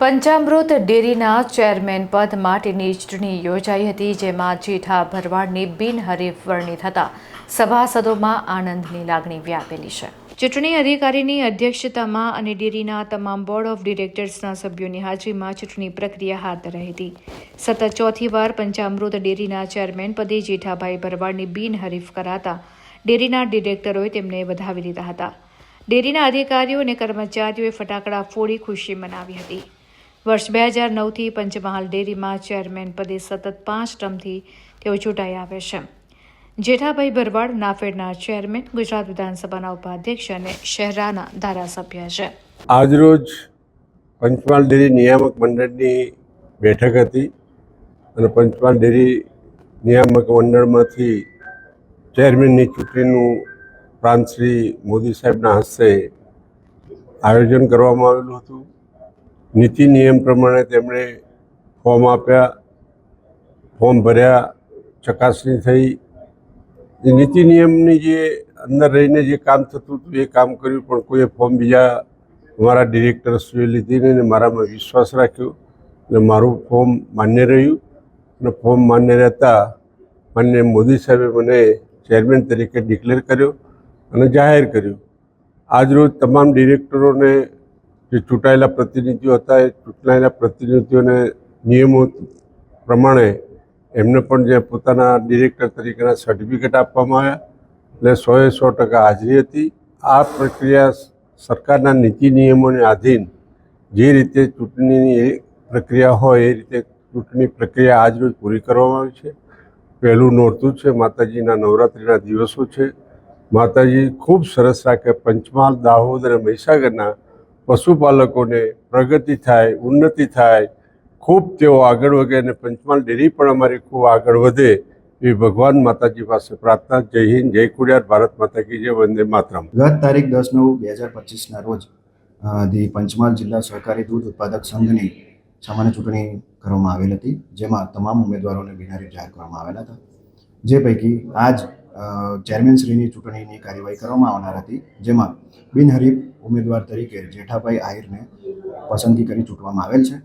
પંચામૃત ડેરીના ચેરમેન પદ માટેની ચૂંટણી યોજાઈ હતી, જેમાં જેઠા ભરવાડની બિનહરીફ વરણી થતાં સભાસદોમાં આનંદની લાગણી વ્યાપેલી છે. ચૂંટણી અધિકારીની અધ્યક્ષતામાં અને ડેરીના તમામ બોર્ડ ઓફ ડિરેક્ટર્સના સભ્યોની હાજરીમાં ચૂંટણી પ્રક્રિયા હાથ ધરાઈ હતી. સતત ચોથી વાર પંચામૃત ડેરીના ચેરમેન પદે જેઠાભાઈ ભરવાડની બિનહરીફ કરાતા ડેરીના ડિરેક્ટરોએ તેમને વધાવી દીધા હતા. ડેરીના અધિકારીઓ અને કર્મચારીઓએ ફટાકડા ફોડી ખુશી મનાવી હતી. વર્ષ બે હજાર નવથી પંચમહાલ ડેરીમાં ચેરમેન પદે સતત પાંચ ટર્મથી તેઓ ચૂંટાઈ આવે છે. જેઠાભાઈ ભરવાડ નાફેડના ચેરમેન, ગુજરાત વિધાનસભાના ઉપાધ્યક્ષ અને શહેરાના ધારાસભ્ય છે. આજરોજ પંચમહાલ ડેરી નિયામક મંડળની બેઠક હતી અને પંચમહાલ ડેરી નિયામક મંડળમાંથી ચેરમેનની ચૂંટણીનું પ્રાંત શ્રી મોદી સાહેબના હસ્તે આયોજન કરવામાં આવેલું હતું. નીતિ નિયમ પ્રમાણે તેમણે ફોર્મ આપ્યા, ફોર્મ ભર્યા, ચકાસણી થઈ. નીતિ નિયમની જે અંદર રહીને જે કામ થતું હતું એ કામ કર્યું, પણ કોઈએ ફોર્મ બીજા મારા ડિરેક્ટર્સએ લીધી નહીં અને મારામાં વિશ્વાસ રાખ્યો અને મારું ફોર્મ માન્ય રહ્યું. અને ફોર્મ માન્ય રહેતા માન્ય મોદી સાહેબે મને ચેરમેન તરીકે ડિક્લેર કર્યો અને જાહેર કર્યું. આજરોજ તમામ ડિરેક્ટરોને જે ચૂંટાયેલા પ્રતિનિધિઓ હતા, એ ચૂંટાયેલા પ્રતિનિધિઓને નિયમો પ્રમાણે એમને પણ જે પોતાના ડિરેક્ટર તરીકેના સર્ટિફિકેટ આપવામાં આવ્યા એટલે સોએ સો ટકા હાજરી હતી. આ પ્રક્રિયા સરકારના નીતિ નિયમોને આધીન જે રીતે ચૂંટણીની પ્રક્રિયા હોય, એ રીતે ચૂંટણી પ્રક્રિયા આજરોજ પૂરી કરવામાં આવી છે. પહેલું નોરતું છે, માતાજીના નવરાત્રિના દિવસો છે. માતાજી ખૂબ સરસ રાખે, પંચમહાલ, દાહોદ અને મહીસાગરના પશુપાલકોને પ્રગતિ થાય, ઉન્નતિ થાય, ખૂબ તેઓ આગળ વધે અને પંચમહાલ ડેરી પણ અમારી ખૂબ આગળ વધે એ ભગવાન માતાજી પાસે પ્રાર્થના, જય હિન્દ, જય કુડિયાર ભારત માતા કી જય, વંદે માતરમ. ગત તારીખ દસ નવ બે હજાર પચીસના રોજ ધી પંચમહાલ જિલ્લા સહકારી દૂધ ઉત્પાદક સંઘની સામાન્ય ચૂંટણી કરવામાં આવેલ હતી, જેમાં તમામ ઉમેદવારોને બિનારી જાહેર કરવામાં આવેલા હતા. જે પૈકી આજ ચેરમેનશ્રીની ચૂંટણીની કાર્યવાહી કરવામાં આવનાર હતી, જેમાં બિનહરીફ ઉમેદવાર તરીકે જેઠાભાઈ આહિરને પસંદગી કરી ચૂંટવામાં આવેલ છે.